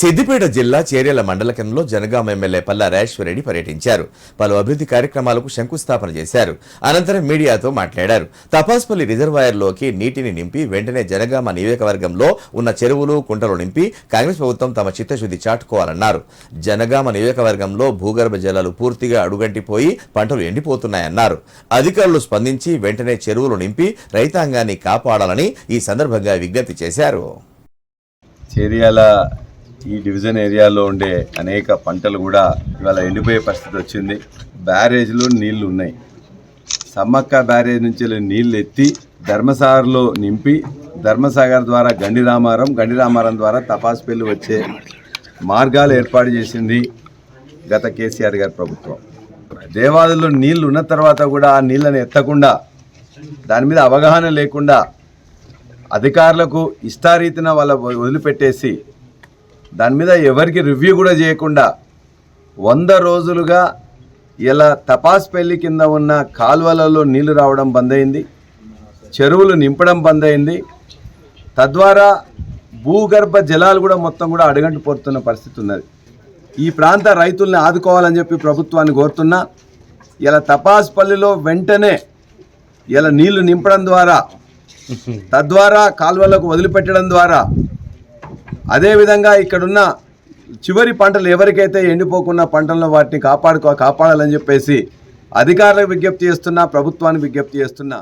సిద్దిపేట జిల్లా చేర్యాల మండల కేంద్రంలో జనగామ ఎమ్మెల్యే పల్లా రెడ్డి పర్యటించారు. పలు అభివృద్ధి కార్యక్రమాలకు శంకుస్థాపన చేశారు. అనంతరం మీడియాతో మాట్లాడారు. తపాస్పల్లి రిజర్వాయర్లోకి నీటిని నింపి వెంటనే జనగామ నియోజకవర్గంలో ఉన్న చెరువులు కుంటలు నింపి కాంగ్రెస్ ప్రభుత్వం తమ చిత్తశుద్ధి చాటుకోవాలన్నారు. జనగామ నియోజకవర్గంలో భూగర్భ జలాలు పూర్తిగా అడుగంటిపోయి పంటలు ఎండిపోతున్నాయన్నారు. అధికారులు స్పందించి వెంటనే చెరువులు నింపి రైతాంగాన్ని కాపాడాలని ఈ సందర్భంగా విజ్ఞప్తి చేశారు. చేరియాల ఈ డివిజన్ ఏరియాలో ఉండే అనేక పంటలు కూడా ఇవాళ ఎండిపోయే పరిస్థితి వచ్చింది. బ్యారేజ్లో నీళ్ళు ఉన్నాయి. సమ్మక్క బ్యారేజ్ నుంచి నీళ్ళు నీళ్ళు ఎత్తి ధర్మసాగర్లో నింపి ధర్మసాగర్ ద్వారా గండి రామారం గండి రామారం ద్వారా తపాసుపల్లి వచ్చే మార్గాలు ఏర్పాటు చేసింది గత కేసీఆర్ గారి ప్రభుత్వం. దేవాదుల్లో నీళ్ళు ఉన్న తర్వాత కూడా ఆ నీళ్ళని ఎత్తకుండా దాని మీద అవగాహన లేకుండా అధికారులకు ఇష్టారీతిన వాళ్ళ వదిలిపెట్టేసి దాని మీద ఎవరికి రివ్యూ కూడా చేయకుండా వంద రోజులుగా ఇలా తపాస్ పెళ్ళి కింద ఉన్న కాలువలలో నీళ్ళు రావడం బంద్ అయింది చెరువులు నింపడం బంద్ అయింది. తద్వారా భూగర్భ జలాలు కూడా మొత్తం కూడా అడగంటు పోతున్న పరిస్థితి ఉన్నది. ఈ ప్రాంత రైతుల్ని ఆదుకోవాలని చెప్పి ప్రభుత్వాన్ని కోరుతున్నా ఇలా తపాస్పల్లిలో వెంటనే ఇలా నీళ్ళు నింపడం ద్వారా తద్వారా కాలువలకు వదిలిపెట్టడం ద్వారా అదేవిధంగా ఇక్కడున్న చివరి పంటలు ఎవరికైతే ఎండిపోకున్న పంటలను వాటిని కాపాడుకో కాపాడాలని చెప్పేసి అధికారులకు విజ్ఞప్తి చేస్తున్నా ప్రభుత్వానికి విజ్ఞప్తి చేస్తున్నా